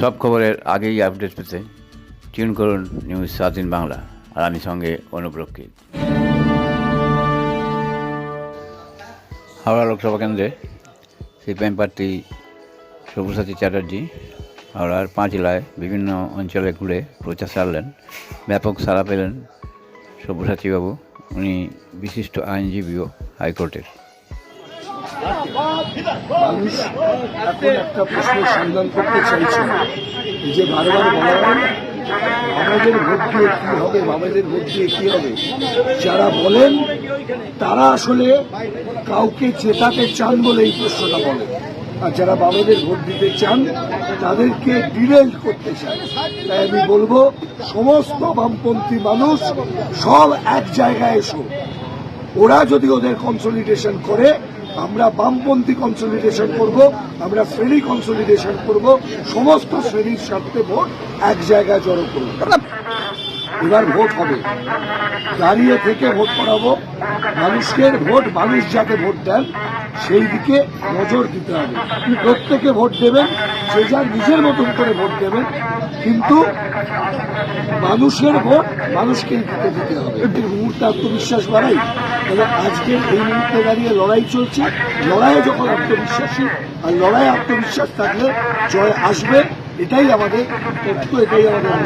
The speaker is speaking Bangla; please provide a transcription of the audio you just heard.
সব খবরের আগেই আপডেট পেতে টিউন করুন নিউজ স্বাধীন বাংলা আর আমি সঙ্গে অনুপ্রক্ষিত হাওড়া লোকসভা কেন্দ্রে সিপিএম প্রার্থী সব্যসাচী চ্যাটার্জি হাওড়ার পাঁচ জেলায় বিভিন্ন অঞ্চলে ঘুরে প্রচার সারলেন, ব্যাপক সাড়া পেলেন সব্যসাচীবাবু উনি বিশিষ্ট আইনজীবীও হাইকোর্টের। মানুষ এখন একটা প্রশ্নের সন্ধান করতে চাইছে। যে বারবার বলা আমাদের দিয়ে কি হবে ভোট দিয়ে কি হবে? যারা বলেন, তারা আসলে কাউকে চেতাতে চান বলে এই প্রশ্নটা বলে। আর যারা বাবাদের ভোট দিতে চান, তাদেরকে ডিরেল করতে চান। তাই আমি বলব, সমস্ত বামপন্থী মানুষ সব এক জায়গায় এসো। ওরা যদি ওদের কনসলিডেশন করে আমরা বামপন্থী কনসলিডেশন করব, আমরা শ্রেণি কনসলিডেশন করব, সমস্ত শ্রেণির স্বার্থে ভোট এক জায়গায় জড়ো করব। এবার ভোট হবে। দাঁড়িয়ে থেকে ভোট করাবো। মানুষকে ভোট, মানুষ যাতে ভোট দেন, সেই দিকে নজর দিতে হবে। প্রত্যেকে ভোট দেবেন সে যার নিজের মতন করে ভোট দেবেন, কিন্তু মানুষের ভোট মানুষকেই দিতে দিতে হবে। মুহূর্তে আত্মবিশ্বাস বাড়াই। তাহলে আজকের এই মুহূর্তে দাঁড়িয়ে লড়াই চলছে লড়াইয়ে যখন আত্মবিশ্বাসী আর লড়াইয়ে আত্মবিশ্বাস থাকলে জয় আসবে, এটাই আমাদের এটাই আমাদের।